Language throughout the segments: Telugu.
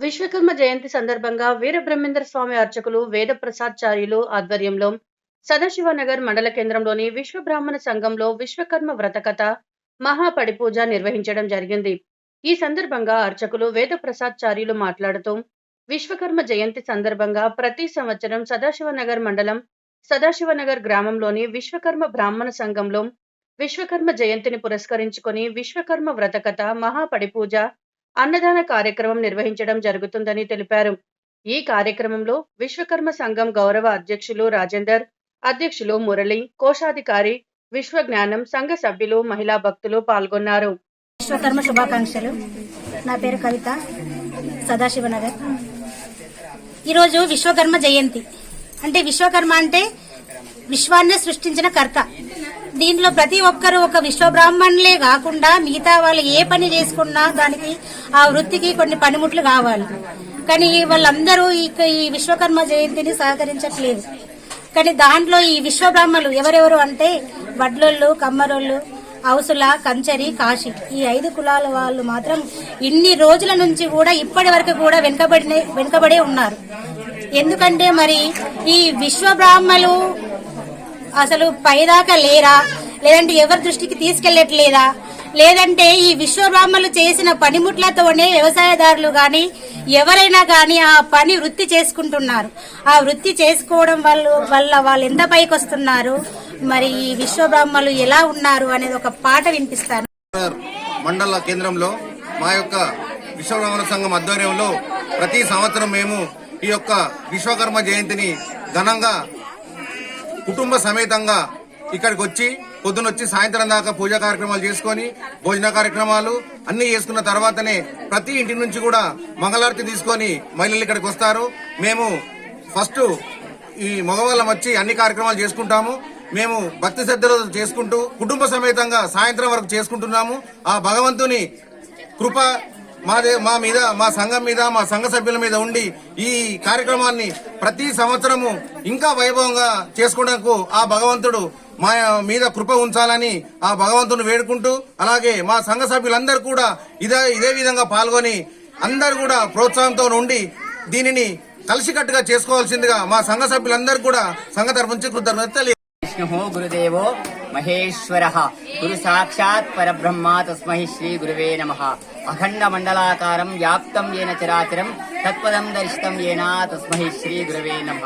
విశ్వకర్మ జయంతి సందర్భంగా వీరబ్రహ్మేంద్ర స్వామి అర్చకులు వేద ప్రసాద్చార్యులు ఆధ్వర్యంలో సదాశివనగర్ మండల కేంద్రంలోని విశ్వ బ్రాహ్మణ సంఘంలో విశ్వకర్మ వ్రతకథ మహాపడిపూజ నిర్వహించడం జరిగింది. ఈ సందర్భంగా అర్చకులు వేద ప్రసాద్చార్యులు మాట్లాడుతూ విశ్వకర్మ జయంతి సందర్భంగా ప్రతి సంవత్సరం సదాశివనగర్ మండలం సదాశివనగర్ గ్రామంలోని విశ్వకర్మ బ్రాహ్మణ సంఘంలో విశ్వకర్మ జయంతిని పురస్కరించుకొని విశ్వకర్మ వ్రతకథ మహాపడిపూజ అన్నదాన కార్యక్రమం నిర్వహించడం జరుగుతుందని తెలిపారు. ఈ కార్యక్రమంలో విశ్వకర్మ సంఘం గౌరవ అధ్యక్షులు రాజేందర్ అధ్యక్షులు మురళి కోశాధికారి విశ్వజ్ఞానం సంఘ సభ్యులు మహిళా భక్తులు పాల్గొన్నారు. విశ్వకర్మ శుభాకాంక్షలు. నా పేరు కవిత సదాశివనగర్. ఈరోజు విశ్వకర్మ జయంతి. అంటే విశ్వకర్మ అంటే విశ్వాన్ని సృష్టించిన కర్త. దీంట్లో ప్రతి ఒక్కరు ఒక విశ్వబ్రాహ్మణులే కాకుండా మిగతా వాళ్ళు ఏ పని చేసుకున్నా దానికి ఆ వృత్తికి కొన్ని పనిముట్లు కావాలి. కానీ వాళ్ళందరూ ఈ ఈ విశ్వకర్మ జయంతిని సహకరించట్లేదు. కానీ దాంట్లో ఈ విశ్వబ్రాహ్మలు ఎవరెవరు అంటే వడ్లోళ్ళు కమ్మరోళ్ళు హౌసుల కంచరి కాశీ ఈ ఐదు కులాల వాళ్ళు మాత్రం ఇన్ని రోజుల నుంచి కూడా ఇప్పటి వరకు కూడా వెనుకబడి వెనుకబడే ఉన్నారు. ఎందుకంటే మరి ఈ విశ్వ బ్రాహ్మలు అసలు పైదాకా లేరా? లేదంటే ఎవరి దృష్టికి తీసుకెళ్ళట్లేదా లేదంటే ఈ విశ్వబ్రాహ్మలు చేసిన పనిముట్లతోనే వ్యవసాయదారులు కానీ ఎవరైనా కానీ ఆ పని వృత్తి చేసుకుంటున్నారు. ఆ వృత్తి చేసుకోవడం వల్ల వల్ల వాళ్ళు ఎంత పైకి వస్తున్నారు మరి ఈ విశ్వబ్రాహ్మలు ఎలా ఉన్నారు అనేది ఒక పాట వినిపిస్తాను. మండల కేంద్రంలో మా యొక్క విశ్వబ్రహ్మణ సంఘం ఆధ్వర్యంలో ప్రతి సంవత్సరం మేము ఈ యొక్క విశ్వకర్మ జయంతిని ఘనంగా కుటుంబ సమేతంగా ఇక్కడికి వచ్చి పొద్దునొచ్చి సాయంత్రం దాకా పూజా కార్యక్రమాలు చేసుకొని భోజన కార్యక్రమాలు అన్ని చేసుకున్న తర్వాతనే ప్రతి ఇంటి నుంచి కూడా మంగళారతి తీసుకొని మహిళలు ఇక్కడికి వస్తారు. మేము ఫస్ట్ ఈ మగవాళ్ళం వచ్చి అన్ని కార్యక్రమాలు చేసుకుంటాము. మేము భక్తి శ్రద్ధలు చేసుకుంటూ కుటుంబ సమేతంగా సాయంత్రం వరకు చేసుకుంటున్నాము. ఆ భగవంతుని కృప మాదే మా మీద మా సంఘం మీద మా సంఘ సభ్యుల మీద ఉండి ఈ కార్యక్రమాన్ని ప్రతి సంవత్సరము ఇంకా వైభవంగా చేసుకోవడానికి ఆ భగవంతుడు మా మీద కృప ఉంచాలని ఆ భగవంతుని వేడుకుంటూ అలాగే మా సంఘ సభ్యులందరూ కూడా ఇదే ఇదే విధంగా పాల్గొని అందరు కూడా ప్రోత్సాహంతో ఉండి దీనిని కలిసికట్టుగా చేసుకోవాల్సిందిగా మా సంఘ సభ్యులందరూ కూడా సంఘ తరపు నుంచి కృతజ్ఞత తెలియ విష్ణు గురుదేవో మహేశ్వర గురు సాక్షాత్ పరబ్రహ్మ తస్మై శ్రీ గురువే నమ అఖండ మండలాకారం వ్యాప్తం ఏన చరాచరం తత్పదం దర్శితం ఏనా తస్మై శ్రీ గురువే నమ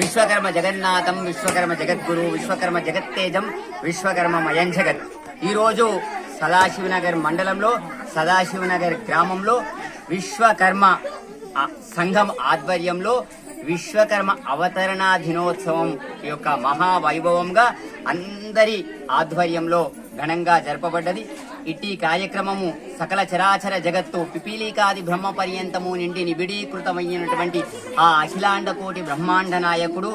విశ్వకర్మ జగన్నాథం విశ్వకర్మ జగద్గురు విశ్వకర్మ జగత్తేజం విశ్వకర్మ మయం జగత్ ఈరోజు సదాశివనగర్ మండలంలో సదాశివనగర్ గ్రామంలో విశ్వకర్మ సంఘం ఆధ్వర్యంలో విశ్వకర్మ అవతరణ దినోత్సవం యొక్క మహావైభవంగా అందరి ఆధ్వర్యంలో ఘనంగా జరపబడ్డది. ఇట్టి కార్యక్రమము సకల చరాచర జగత్తు పిపీలికాది బ్రహ్మ పర్యంతము నిండి నిబిడీకృతమైనటువంటి ఆ అఖిలాండ కోటి బ్రహ్మాండ నాయకుడు